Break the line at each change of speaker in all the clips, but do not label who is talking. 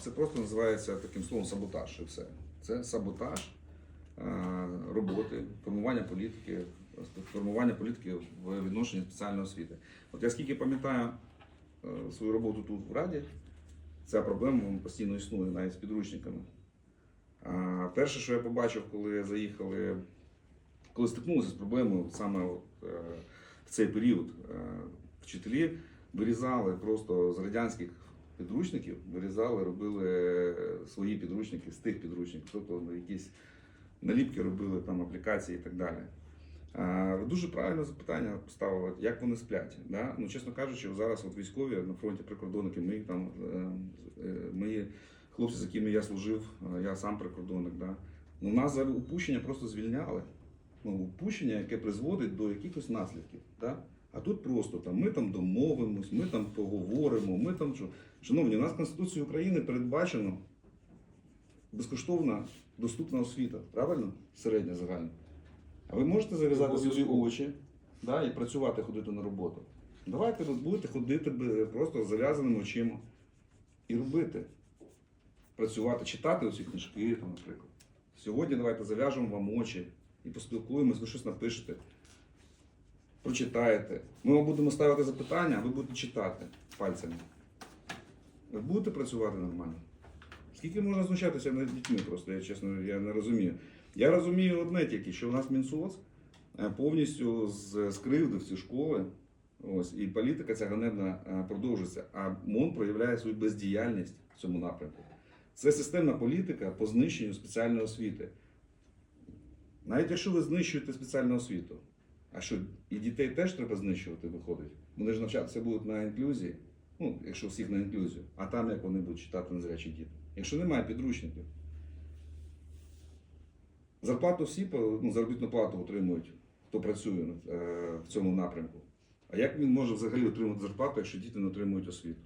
Це просто називається таким словом саботаж і все. Це саботаж е, роботи, формування політики, формування політики в відношенні спеціальної освіти. От я скільки пам'ятаю е, свою роботу тут в Раді, ця проблема постійно існує навіть з підручниками. Перше, що я побачив, коли заїхали, коли стикнулися з проблемою саме е, в цей період, вчителі вирізали просто з радянських підручників, вирізали, робили свої підручники з тих підручників, тобто якісь наліпки робили, там аплікації і так далі. Ви дуже правильне запитання поставили, як вони сплять. Да? Ну, чесно кажучи, зараз от військові на фронті прикордонники, ми там е, е, мої хлопці, з якими я служив, е, я сам прикордонник. Да? Ну, нас за упущення просто звільняли. Ну, упущення, яке призводить до якихось наслідків. Да? А тут просто там ми там домовимось, ми там поговоримо, ми там що. Шановні, у нас Конституцією України передбачено безкоштовна доступна освіта, правильно? Середня загальна. А ви можете зав'язати собі очі да, і працювати, ходити на роботу. Давайте ви будете ходити просто з зав'язаними очима і робити. Працювати, читати оці книжки, там, наприклад. Сьогодні давайте зав'яжемо вам очі і поспілкуємось, ви щось напишете, прочитаєте. Ми вам будемо ставити запитання, а ви будете читати пальцями. Ви будете працювати нормально? Скільки можна знущатися над дітьми просто, я чесно я не розумію. Я розумію одне тільки, що у нас Мінсоц е, повністю скривдив ці школи. Ось, і політика ця ганебна е, продовжується. А МОН проявляє свою бездіяльність в цьому напрямку. Це системна політика по знищенню спеціальної освіти. Навіть якщо ви знищуєте спеціальну освіту, а що і дітей теж треба знищувати, виходить. Вони ж навчатися будуть на інклюзії, ну, якщо всіх на інклюзію, а там як вони будуть читати незрячі діти. Якщо немає підручників. Зарплату всі ну, заробітну плату отримують, хто працює е, в цьому напрямку. А як він може взагалі отримати зарплату, якщо діти не отримують освіту?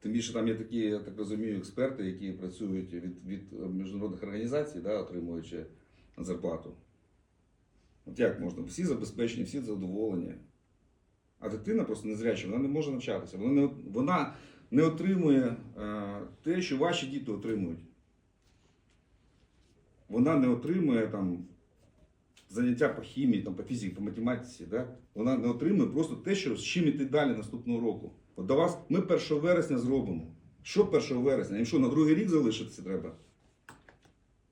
Тим більше там є такі, я так розумію, експерти, які працюють від, від міжнародних організацій, да, отримуючи зарплату. От як можна? Всі забезпечені, всі задоволені. А дитина просто незряча, вона не може навчатися. Вона не, вона не отримує е, те, що ваші діти отримують. Вона не отримує там заняття по хімії, там, по фізиці, по математиці. Да? Вона не отримує просто те, що з чим іти далі наступного року. От до вас ми 1 вересня зробимо. Що 1 вересня? Їм що, на другий рік залишитися треба?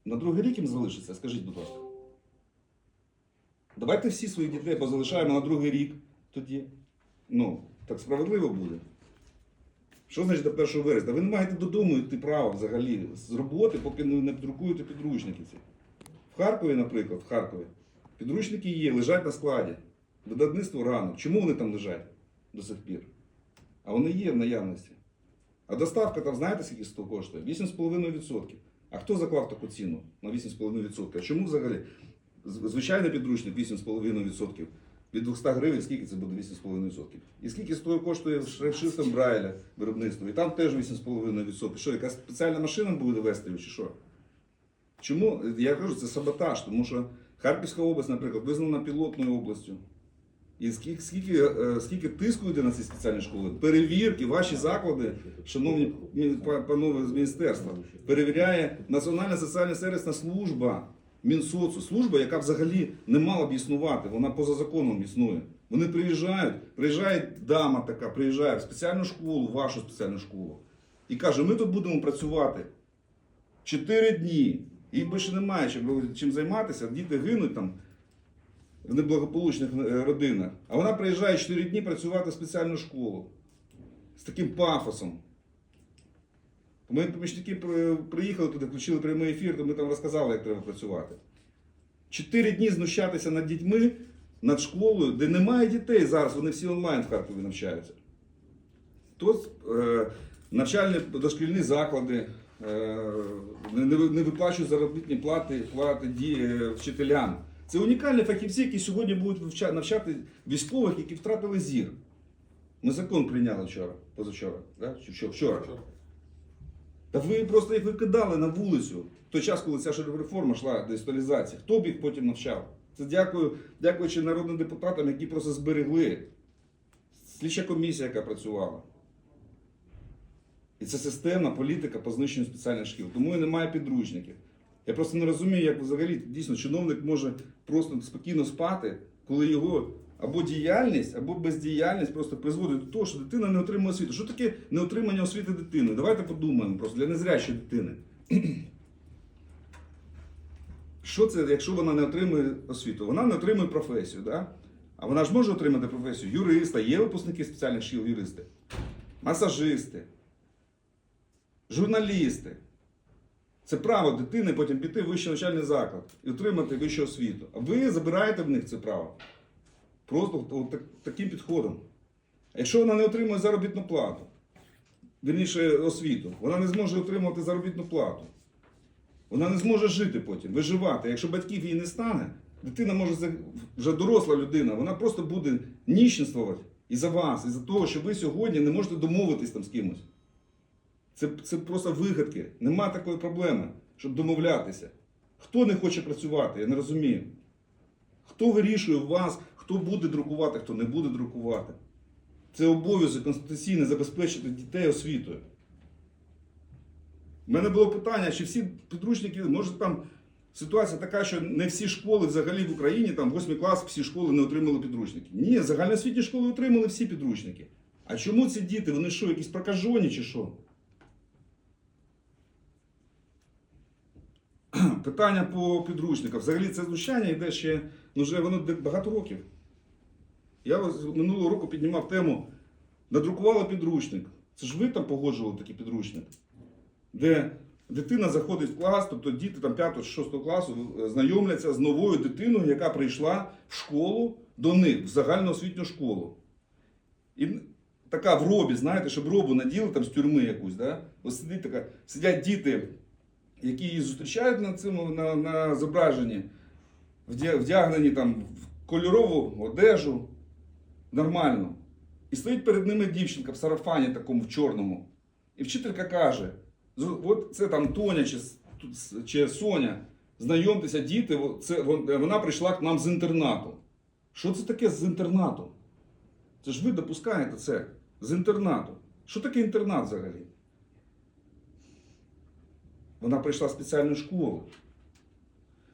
На другий рік їм залишиться, скажіть, будь ласка. Давайте всі своїх дітей позалишаємо на другий рік тоді. Ну, так справедливо буде. Що значить до 1 вересня? Ви не маєте додому йти права взагалі з роботи, поки не друкуєте підручники ці. В Харкові, наприклад, в Харкові, підручники є, лежать на складі. Видавництво ранок. Чому вони там лежать до сих пір? А вони є в наявності. А доставка там, знаєте, скільки коштує? 8,5%. А хто заклав таку ціну на 8,5%? А чому взагалі? Звичайний підручник 8,5%. Від 200 гривень скільки це буде 8,5%. І скільки стоїть коштує шрифтом Брайля виробництво? І там теж 8,5%. Що, якась спеціальна машина буде вести чи що? Чому? Я кажу, це саботаж, тому що Харківська область, наприклад, визнана пілотною областю. І скільки, скільки, е, скільки тиску йде на ці спеціальні школи? Перевірки, ваші заклади, шановні панове з міністерства, перевіряє Національна соціальна сервісна служба Мінсоцу, служба, яка взагалі не мала б існувати, вона поза законом існує. Вони приїжджають, приїжджає дама така, приїжджає в спеціальну школу, в вашу спеціальну школу, і каже: ми тут будемо працювати чотири дні. Їй більше немає чим, займатися, діти гинуть там в неблагополучних е, родинах. А вона приїжджає 4 дні працювати в спеціальну школу з таким пафосом. Ми помічники приїхали туди, включили прямий ефір, то ми там розказали, як треба працювати. Чотири дні знущатися над дітьми, над школою, де немає дітей зараз, вони всі онлайн в Харкові навчаються. Тут е, навчальні дошкільні заклади е, не, не виплачують заробітні плати, плати ді, е, вчителям. Це унікальні фахівці, які сьогодні будуть навчати військових, які втратили зір. Ми закон прийняли вчора, позавчора. Да? Вчора. Та ви просто їх викидали на вулицю в той час, коли ця реформа йшла диджиталізації. Хто б їх потім навчав? Це дякую, дякуючи народним депутатам, які просто зберегли. Слідча комісія, яка працювала. І це системна політика по знищенню спеціальних шкіл. Тому і немає підручників. Я просто не розумію, як взагалі дійсно чиновник може просто спокійно спати, коли його або діяльність, або бездіяльність просто призводить до того, що дитина не отримує освіту. Що таке неотримання освіти дитини? Давайте подумаємо просто для незрячої дитини. Що це, якщо вона не отримує освіту? Вона не отримує професію, да? а вона ж може отримати професію юриста, є випускники спеціальних шкіл юристи, масажисти, журналісти. Це право дитини потім піти в вищий навчальний заклад і отримати вищу освіту. А ви забираєте в них це право. Просто от так- таким підходом. Якщо вона не отримує заробітну плату, вірніше освіту, вона не зможе отримувати заробітну плату. Вона не зможе жити потім, виживати. Якщо батьків її не стане, дитина може вже доросла людина, вона просто буде ніщенствувати і за вас, і за того, що ви сьогодні не можете домовитись там з кимось. Це, це просто вигадки. Нема такої проблеми, щоб домовлятися. Хто не хоче працювати, я не розумію. Хто вирішує у вас, хто буде друкувати, хто не буде друкувати. Це обов'язок конституційний забезпечити дітей освітою. У мене було питання, чи всі підручники, може там ситуація така, що не всі школи взагалі в Україні, там 8 клас, всі школи не отримали підручники. Ні, загальноосвітні школи отримали всі підручники. А чому ці діти? Вони що, якісь прокажені чи що? Питання по підручникам. Взагалі це знущання йде ще, ну вже воно багато років. Я минулого року піднімав тему, надрукували підручник. Це ж ви там погоджували такий підручник, де дитина заходить в клас, тобто діти там 5-6 класу е, знайомляться з новою дитиною, яка прийшла в школу до них, в загальноосвітню школу. І така в робі, знаєте, щоб робу наділи там з тюрми якусь, да? Ось сидить така, сидять діти, які її зустрічають на цьому на, на зображенні, вдягнені там в кольорову одежу, нормально. І стоїть перед ними дівчинка в сарафані такому в чорному. І вчителька каже: от це там Тоня чи, чи Соня, знайомтеся, діти, це, вона прийшла к нам з інтернату. Що це таке з інтернату? Це ж ви допускаєте це з інтернату. Що таке інтернат взагалі? Вона прийшла в спеціальну школу.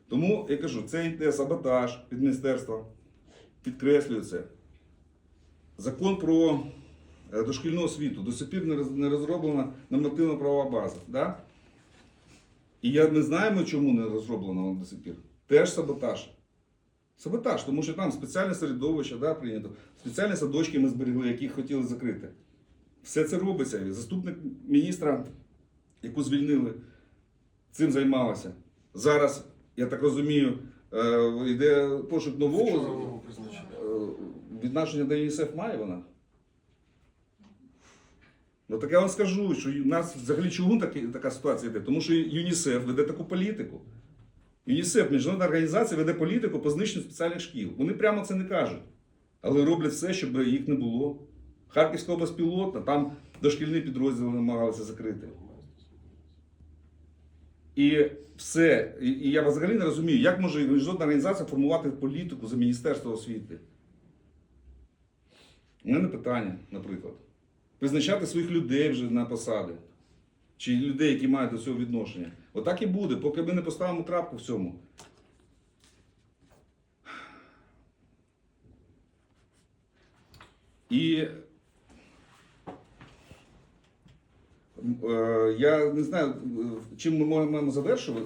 Тому я кажу, це йде саботаж від міністерства, підкреслюю це. Закон про е, дошкільну освіту до сих пір не розроблена нормативна правова база. Да? І я не знаємо, чому не розроблена вона до сих пір. Теж саботаж. Саботаж, тому що там спеціальне середовище да, прийнято, спеціальні садочки ми зберегли, які хотіли закрити. Все це робиться. І Заступник міністра, яку звільнили, цим займалася. Зараз, я так розумію, е, йде пошук
Вчора
нового.
нового призначення.
Відношення до ЮНІСЕФ має вона? Ну так я вам скажу, що у нас взагалі чому така ситуація йде? Тому що ЮНІСЕФ веде таку політику. ЮНІСЕФ, міжнародна організація, веде політику по знищенню спеціальних шкіл. Вони прямо це не кажуть. Але роблять все, щоб їх не було. Харківська область пілотна, там дошкільні підрозділи намагалися закрити. І все. І я взагалі не розумію, як може міжнародна організація формувати політику за Міністерство освіти. У мене питання, наприклад. Призначати своїх людей вже на посади. Чи людей, які мають до цього відношення. Отак і буде, поки ми не поставимо крапку в цьому. І Е, Я не знаю, чим ми маємо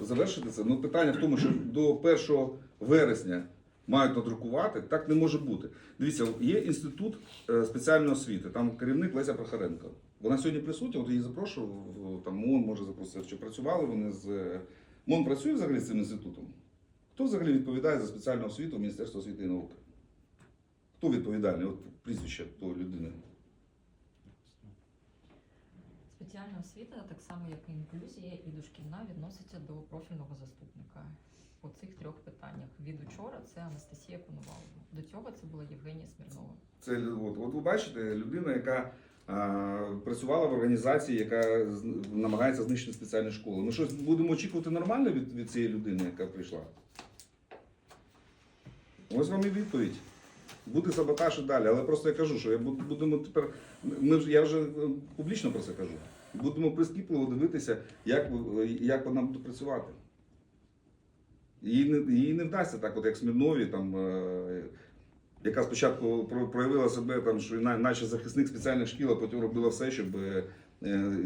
завершити це. Ну, питання в тому, що до 1 вересня мають надрукувати, так не може бути. Дивіться, є інститут е, спеціальної освіти, там керівник Леся Прохаренко. Вона сьогодні присутня, от її запрошував, в- там МОН може запросити, що працювали вони з. е, МОН працює взагалі з цим інститутом? Хто взагалі відповідає за спеціальну освіту в Міністерство освіти і науки? Хто відповідальний? От прізвище тої людини.
Спеціальна освіта, так само як і інклюзія і дошкільна, відноситься до профільного заступника по цих трьох питаннях. Від учора це Анастасія Коновалова. До цього це була Євгенія Смірнова.
Це от, от ви бачите, людина, яка а, працювала в організації, яка намагається знищити спеціальні школи. Ми щось будемо очікувати нормально від, від цієї людини, яка прийшла. Ось вам і відповідь. Буде саботаж і далі, але просто я кажу, що я будемо тепер. Ми я вже е, публічно про це кажу. Будемо прискіпливо дивитися, як, як вона буде працювати. Їй не, їй не вдасться так, от як Смірнові, там, е, яка спочатку проявила себе, там, що на- наче захисник спеціальних шкіл, а потім робила все, щоб е,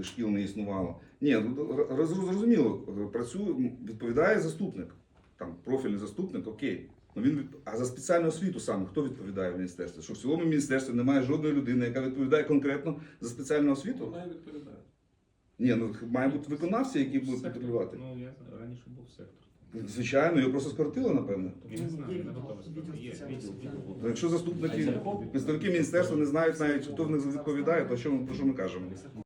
шкіл не існувало. Ні, ну, роз- зрозуміло, працює, відповідає заступник, там, профільний заступник, окей. Ну, він. А за спеціальну освіту саме хто відповідає в міністерстві? Що в цілому міністерстві немає жодної людини, яка відповідає конкретно за спеціальну освіту?
Вона відповідає.
Ні, ну має бути виконавці, які будуть
Сектор.
контролювати.
Ну, я раніше був сектор.
Звичайно, його просто скоротили, напевно.
Я не знаю, не готовий сказати. Є, є,
Ну, Якщо заступники, представники міністерства не знають навіть, хто в них відповідає, то що, ми- про що ми кажемо?